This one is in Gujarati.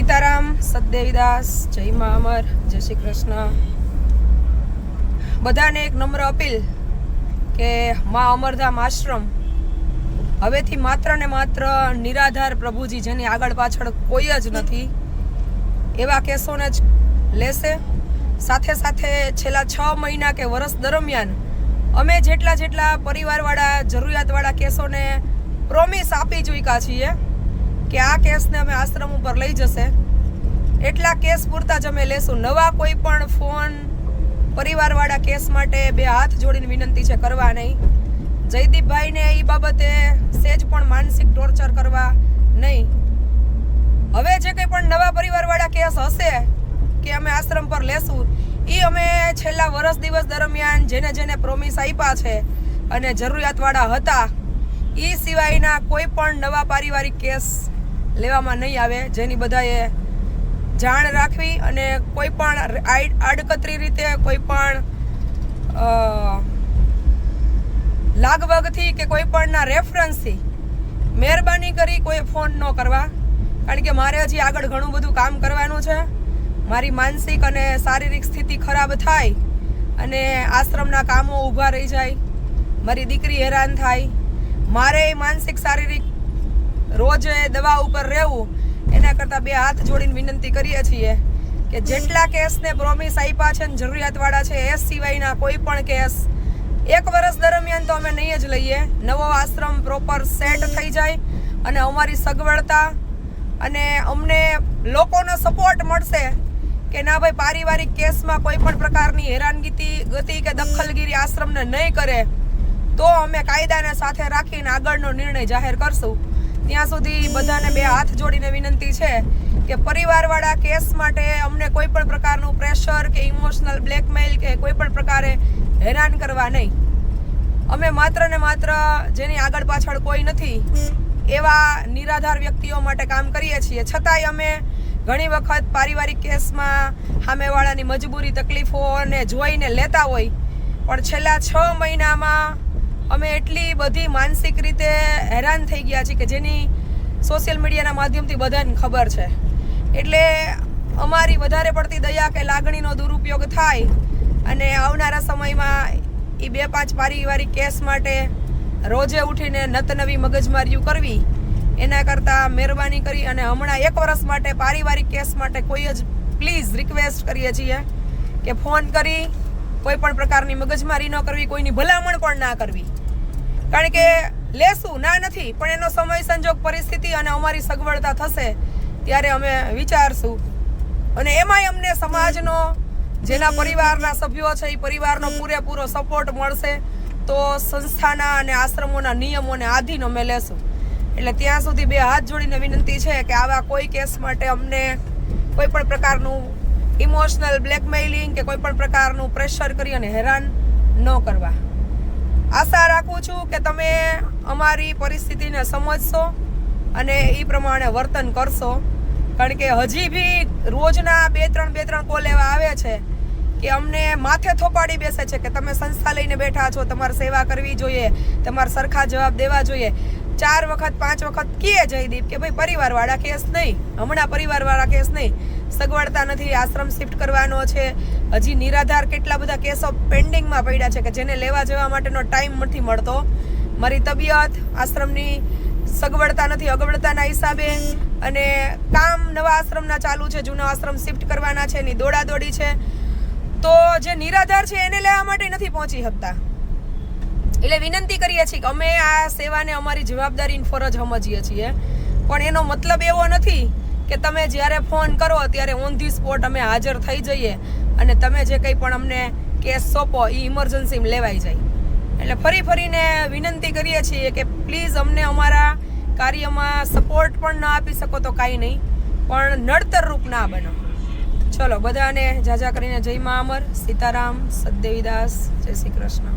સીતારામ, સતદેવીદાસ, જય મા અમર, જય શ્રી કૃષ્ણ. બધાને એક નમ્ર અપીલ કે મા અમરધામ આશ્રમ હવેથી માત્ર ને માત્ર નિરાધાર પ્રભુજી જેની આગળ પાછળ કોઈ જ નથી, એવા કેસોને જ લેશે. સાથે સાથે છેલ્લા છ મહિના કે વર્ષ દરમિયાન અમે જેટલા જેટલા પરિવારવાળા, જરૂરિયાતવાળા કેસોને પ્રોમિસ આપી ચૂક્યા છીએ. કે આ કેસને અમે આશ્રમ ઉપર લઈ જશે. એટલા કેસ પૂરતા જ અમે લેશું. નવા કોઈ પણ ફોન પરિવારવાળા કેસ માટે બે હાથ જોડીને વિનંતી છે કરવા નહીં જયદીપભાઈને એ બાબતે સેજ પણ માનસિક ટોર્ચર કરવા નહીં. હવે જે કંઈ પણ નવા પરિવારવાળા કેસ હશે કે અમે આશ્રમ પર લેશું એ અમે છેલ્લા વર્ષ દિવસ દરમિયાન જેને જેને પ્રોમિસ આપ્યા છે અને જરૂરિયાતવાળા હતા એ સિવાયના કોઈ પણ નવા પારિવારિક કેસ લેવામાં નહીં આવે. જેની બધાએ જાણ રાખવી અને કોઈ પણ આડકતરી રીતે કોઈ પણ લાગવગથી કે કોઈ પણના રેફરન્સથી મહેરબાની કરી કોઈ ફોન ન કરવા. કારણ કે મારે હજી આગળ ઘણું બધું કામ કરવાનું છે. મારી માનસિક અને શારીરિક સ્થિતિ ખરાબ થાય અને આશ્રમના કામો ઊભા રહી જાય. મારી દીકરી હેરાન થાય. મારે માનસિક, શારીરિક રોજ દવા ઉપર રહેવું, એના કરતાં બે હાથ જોડીને વિનંતી કરીએ છીએ કે જેટલા કેસને પ્રોમિસ આપ્યા છે ને જરૂરિયાતવાળા છે, એ સિવાયના કોઈ પણ કેસ. એક વર્ષ દરમિયાન તો અમે નહીં જ લઈએ. નવો આશ્રમ પ્રોપર સેટ થઈ જાય અને અમારી સગવડતા અને અમને લોકોનો સપોર્ટ મળશે કે ના ભાઈ, પારિવારિક કેસમાં કોઈ પણ પ્રકારની હેરાનગીતી, ગતિ કે દખલગીરી આશ્રમને નહીં કરે, તો અમે કાયદાને સાથે રાખીને આગળનો નિર્ણય જાહેર કરશું. ત્યાં સુધી બધાને બે હાથ જોડીને વિનંતી છે કે પરિવારવાળા કેસ માટે અમને કોઈ પણ પ્રકારનું પ્રેશર કે ઇમોશનલ બ્લેકમેલ કે કોઈ પણ પ્રકારે હેરાન કરવા નહીં. અમે માત્ર ને માત્ર જેની આગળ પાછળ કોઈ નથી, એવા નિરાધાર વ્યક્તિઓ માટે કામ કરીએ છીએ. છતાંય અમે ઘણી વખત પારિવારિક કેસમાં સામેવાળાની મજબૂરી તકલીફોને જોઈને લેતા હોય. પણ છેલ્લા છ મહિનામાં અમે એટલી બધી માનસિક રીતે હેરાન થઈ ગયા છીએ કે જેની સોશિયલ મીડિયાના માધ્યમથી બધાને ખબર છે. એટલે અમારી વધારે પડતી દયા કે લાગણીનો દુરુપયોગ થાય અને આવનારા સમયમાં એ બે પાંચ પારિવારિક કેસ માટે રોજે ઉઠીને નતનવી મગજમારીઓ કરવી, એના કરતાં મહેરબાની કરી અને હમણાં એક વર્ષ માટે પારિવારિક કેસ માટે કોઈ જ પ્લીઝ રિક્વેસ્ટ કરીએ છીએ કે ફોન કરી કોઈ પણ પ્રકારની મગજમારી ન કરવી, કોઈની ભલામણ પણ ના કરવી. કારણ કે લેશું, ના નથી, પણ એનો સમય સંજોગ પરિસ્થિતિ અને અમારી સગવડતા થશે ત્યારે અમે વિચારશું. અને એમાંય અમને સમાજનો, જેના પરિવારના સભ્યો છે, એ પરિવારનો પૂરેપૂરો સપોર્ટ મળશે, તો સંસ્થાના અને આશ્રમોના નિયમોને આધીન અમે લેશું. એટલે ત્યાં સુધી બે હાથ જોડીને વિનંતી છે કે આવા કોઈ કેસ માટે અમને કોઈ પણ પ્રકારનું ઇમોશનલ બ્લેકમેઇલિંગ કે કોઈ પણ પ્રકારનું પ્રેશર કરી અને હેરાન ન કરવા. આશા રાખું છું કે તમે અમારી પરિસ્થિતિને સમજશો અને એ પ્રમાણે વર્તન કરશો. કારણ કે હજી બી રોજના બે, ત્રણ બે, ત્રણ કોલ એવા આવે છે કે અમને માથે થોપાડી બેસે છે કે તમે સંસ્થા લઈને બેઠા છો, તમારે સેવા કરવી જોઈએ, તમારે સરખા જવાબ દેવા જોઈએ. ચાર વખત, પાંચ વખત કીએ જયદીપ કે ભાઈ પરિવારવાળા કેસ નહીં, હમણાં પરિવારવાળા કેસ નહીં. સગવડતા નથી, આશ્રમ શિફ્ટ કરવાનો છે. હજી નિરાધાર કેટલા બધા કેસો પેન્ડિંગમાં પડ્યા છે કે જેને લેવા જવા માટેનો ટાઈમ નથી મળતો. મારી તબિયત, આશ્રમની સગવડતા નથી, અગવડતાના હિસાબે અને કામ નવા આશ્રમના ચાલુ છે, જૂના આશ્રમ શિફ્ટ કરવાના છે, એની દોડાદોડી છે. તો જે નિરાધાર છે, એને લેવા માટે નથી પહોંચી શકતા. એટલે વિનંતી કરીએ છીએ કે અમે આ સેવાને અમારી જવાબદારી ફરજ સમજીએ છીએ. પણ એનો મતલબ એવો નથી કે તમે જ્યારે ફોન કરો ત્યારે ઓન ધી સ્પોટ અમે હાજર થઈ જઈએ અને તમે જે કંઈ પણ અમને કેસ સોંપો એ ઇમરજન્સીમાં લેવાઈ જાય. એટલે ફરી ફરીને વિનંતી કરીએ છીએ કે પ્લીઝ અમને અમારા કાર્યમાં સપોર્ટ પણ ના આપી શકો તો કાંઈ નહીં, પણ નડતર રૂપ ના બનો. ચલો બધાને જાજા કરીને જય મા અમર, સીતારામ સદદેવીદાસ જય શ્રી કૃષ્ણ.